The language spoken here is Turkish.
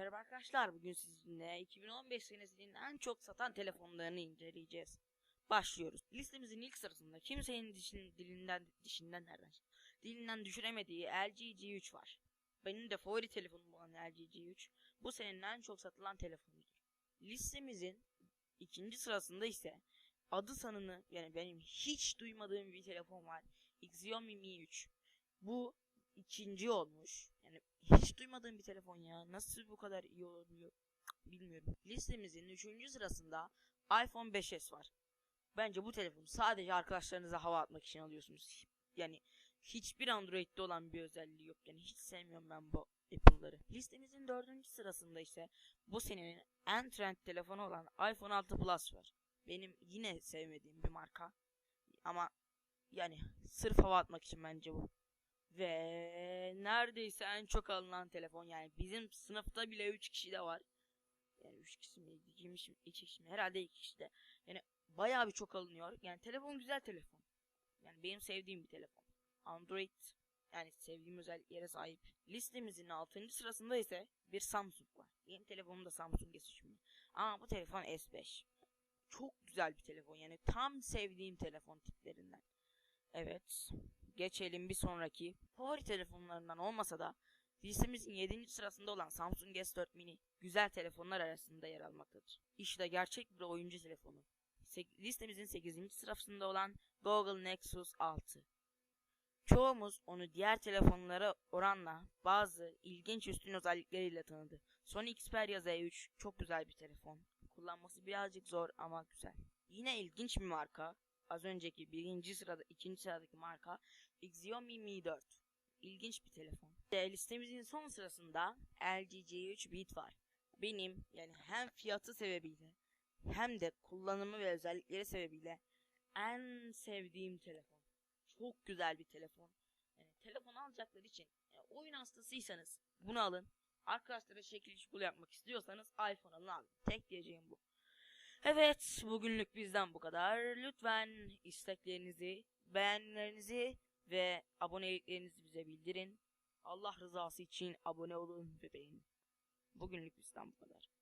Merhaba arkadaşlar, bugün sizinle 2015 senesinin en çok satan telefonlarını inceleyeceğiz. Başlıyoruz. Listemizin ilk sırasında kimsenin dişin, dilinden dişinden nereden? Dilinden düşüremediği LG G3 var. Benim de favori telefonum olan LG G3 bu senenin en çok satılan telefonudur. Listemizin ikinci sırasında ise adı sanını yani benim hiç duymadığım bir telefon var. Xiaomi Mi 3. Bu ikinci olmuş. Yani hiç duymadığım bir telefon ya. Nasıl bu kadar iyi olabiliyor? Bilmiyorum. Listemizin 3. sırasında iPhone 5s var. Bence bu telefonu sadece arkadaşlarınıza hava atmak için alıyorsunuz. Yani hiçbir Android'de olan bir özelliği yok. Yani hiç sevmiyorum ben bu Apple'ları. Listemizin 4. sırasında ise bu senenin en trend telefonu olan iPhone 6 Plus var. Benim yine sevmediğim bir marka. Ama yani sırf hava atmak için bence bu. Ve neredeyse en çok alınan telefon yani bizim sınıfta bile 3 kişi de var. Yani 3 kişi mi 2 kişi mi 2 kişi mi herhalde 2 kişi de. Yani bayağı bir çok alınıyor. Yani telefon güzel telefon. Yani benim sevdiğim bir telefon. Android yani sevdiğim özelliklere sahip. Listemizin 6. sırasında ise bir Samsung var. Benim telefonum da Samsung S3 Ama bu telefon S5. Çok güzel bir telefon yani tam sevdiğim telefon tiplerinden. Evet. Geçelim bir sonraki. Favori telefonlarından olmasa da listemizin 7. sırasında olan Samsung S4 Mini güzel telefonlar arasında yer almaktadır. İşte gerçek bir oyuncu telefonu. Listemizin 8. sırasında olan Google Nexus 6. Çoğumuz onu diğer telefonlara oranla bazı ilginç üstün özellikleriyle tanıdı. Sony Xperia Z3 çok güzel bir telefon. Kullanması birazcık zor ama güzel. Yine ilginç bir marka. Az önceki birinci sırada ikinci sıradaki marka Xiaomi Mi 4. İlginç bir telefon. Listemizin son sırasında LG G3 Beat var. Benim yani hem fiyatı sebebiyle hem de kullanımı ve özellikleri sebebiyle en sevdiğim telefon. Çok güzel bir telefon. Yani telefon alacaklar için yani oyun hastasıysanız bunu alın. Arkadaşlara şekil şukul yapmak istiyorsanız iPhone alın abi. Tek diyeceğim bu. Evet bugünlük bizden bu kadar. Lütfen isteklerinizi, beğenilerinizi ve aboneliklerinizi bize bildirin. Allah rızası için abone olun ve beğenin. Bugünlük bizden bu kadar.